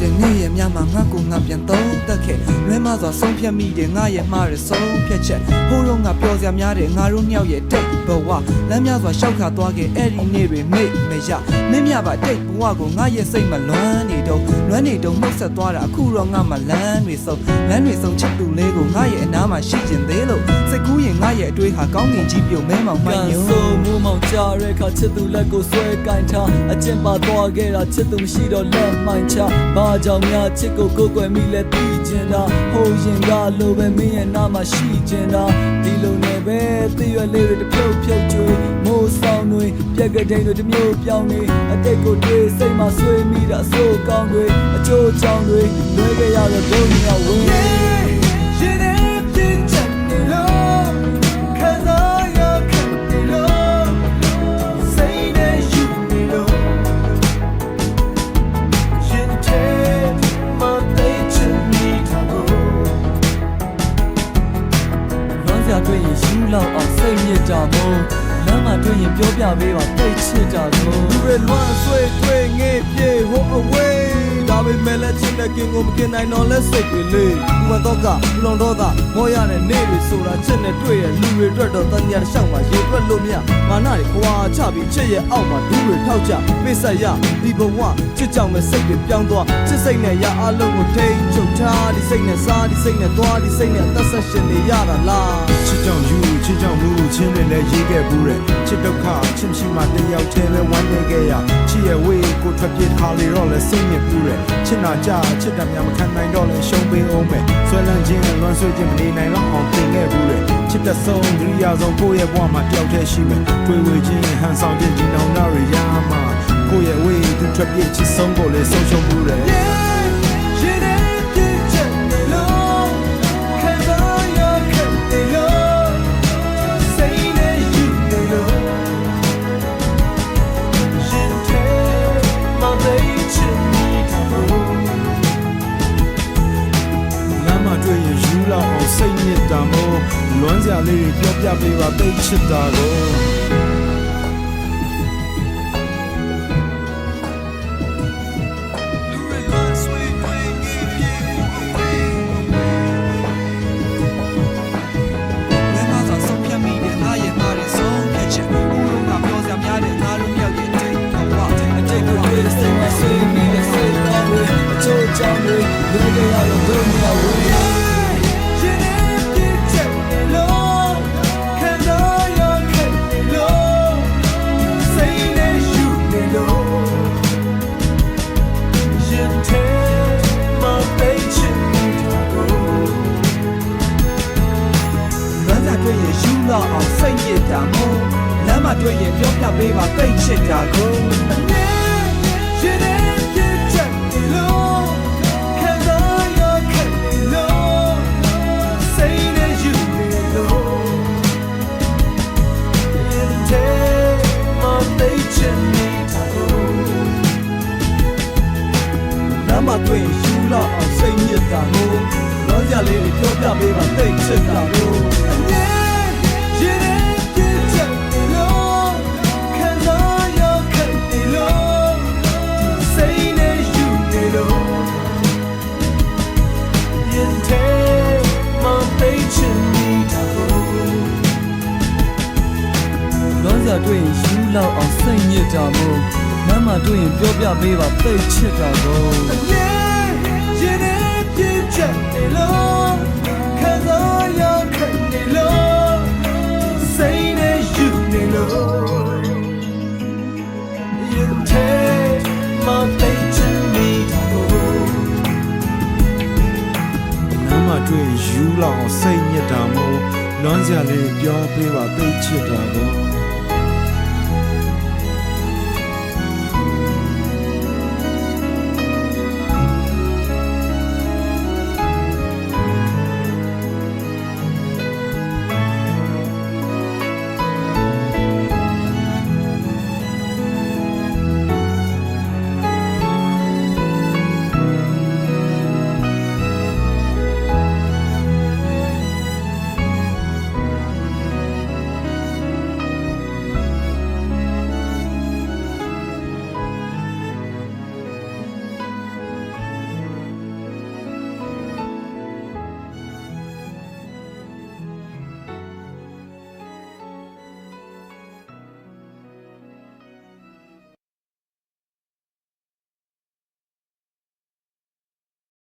တဲ့နေ့ရက်များမှာငါ့ကိုငါပြန်သုံးသက်ခဲ့လွဲမစွာဆုံးဖြတ်မိတဲ့ငါရဲ့မှားတဲ့ဆုံးဖြတ်ချက်ဟိုးလုံးကပျော်စရာများတဲ့ငါတို့နှစ်ယောက်ရဲ့တိတ်ဘဝလမ်းများစွာရှောက်ခါသွားခဲ့အဲ့ဒီနေ့တွေမိတ်မရမင်းမြပါတိတ်ဘဝကိုငါရဲ့စိတ်မလွမ်းနေတော့လွမ်းနေတော့နှုတ်ဆက်သွားတာအခုတော့ငါမှလမ်းတွေဆုံးလမ်းတွေဆုံးချစ်သူလေးကိုငါရဲ့အနားမှာရှိကျင်သေးလို့စိတ်ကူးရင်ငါရဲ့အတွေးဟာကောင်းကင်ကြီးပြုံမဲမောင်မှကန်န်ညို့ဆိုမူမောင်ကြရဲခါချစ်သူလက်ကိုဆွဲကင်ထားအကျင့်ပါသွားခဲ့တာချစ်သူမရှိတော့လက်မှန်ချဘာကြောင့်များချစ်ကိုကိုယ်ကွယ်မိလဲသိ ကျင်တာဟိုရင်ကလိုပဲမင်းရဲ့နာမှာရှိကျင်တာဒီလိုနဲ့ပဲသိရွယ်လေးတွေတစ်ဖြုတ်ဖြုတ်ကျွေးမိုးဆောင်တွေပြက်ကတိန်တွေတစ်မျိုးပြောင်းနေအတိတ်ကိုတွေးစိတ်မှာဆွေးမိတာအဆိုးကောင်းတွေအကျိုးချောင်းတွေလွဲခဲ့ရတဲ့ဒုညဝေးရှင် လောက်အောင်စိတ်မြစ်တာမို့လမ်းမှာတွေ့ရင်ပြောပြပေးပါတိတ်ချစ်တာကိုလူတွေလွမ်းဆွေးတွေ့ငေးပြေ တဲ့ကင်ကိုမกินနိုင်တော့လဲစိတ်တွေလေးဘဝတော့ကလွန်တော့တာမောရတဲ့နေ့တွေဆိုတာချစ်နဲ့တွေ့ရဲ့လူတွေအတွက်တော့တန်ညာတစ်လျှောက်မှာရေတွက်လို့မရမာနတွေခွာချပြီးချစ်ရဲ့အောက်မှာဒူးတွေထောက်ကြပိဆက်ရဒီဘဝချစ်ကြောင်မဲ့စိတ်တွေပြောင်းသွားချစ်စိတ်နဲ့ရအလုံးကိုထိန်ချုပ်ထားဒီစိတ်နဲ့စားဒီစိတ်နဲ့သွားဒီစိတ်နဲ့အသက်ဆက်ရှင်နေရတာလားချစ်ကြောင်ယူချစ်ကြောင်မှုချင်းတွေလည်းရေးခဲ့ဘူးတဲ့ချစ်ဒုက္ခချစ်မရှိမှတယောက်တည်းပဲဝမ်းနေခဲ့ရချစ်ရဲ့ဝေးကိုထွက်ပြေးခါလေတော့လည်းစိတ်ညစ်ဘူးတဲ့ချစ်နာကြချစ်တယ်များမခံနိုင်တော့လည်းရှုံးပေးအောင်မယ်ဆွဲလန်းခြင်းလွမ်းဆွေးခြင်းမနေနိုင်တော့အောင်တင်ခဲ့ဘူးတဲ့ချစ်တဲ့ဆုံးဒုတိယဆုံးကိုယ့်ရဲ့ဘဝမှာတယောက်တည်းရှိမယ်တွေ့ဝေခြင်းဟန်ဆောင်ခြင်းဒီနောင်နာရရမှာကိုယ့်ရဲ့ဝေးသူထွက်ပြေးချစ်ဆုံးကိုလည်းဆုံးရှုံးဘူးတဲ့ရှင်ရဲ့ တ်ညစ်တာမို့လွမ်းစရာလေးတွေပြောပြပေးပါသိချစ်တာကိုလမ်းမသာဆုံးဖြတ်မိတယ်ငါရဲ့မှားတယ်ဆုံးဖြတ်ချက်ဟိုလုံးကပြောစရာများတယ်ငါတို့မြောက်ရဲ့တိ တွေ့ရင်ပြောပြပေးပါသိချစ်တာကိုအမြဲရှင်ရဲ့ပြင်းချင်နေလို့ခံစားရခံနေလို့ say that you know in day my nature need to go လမ်းမှာတွေ့ရင်ယူလောက်အောင်စိတ်ညစ်တာမို့လွမ်းစရာလေးတွေပြောပြပေးပါသိချစ်တာကို yeah you လွမ်းစရာတွေ့ရင်ယူလောက်အောင်စိတ်ညစ်တာမို့လမ်းမှာတွေ့ရင်ပြောပြပေးပါသိချစ်တာကို Yeah, you didn't get me low. Cause all your candy low. Say that you know. You take my faith to me. လမ်းမှာတွေ့ရင်ယူလောက်အောင်စိတ်ညစ်တာမို့လွမ်းစရာလေးတွေပြောပေးပါသိချစ်တာကို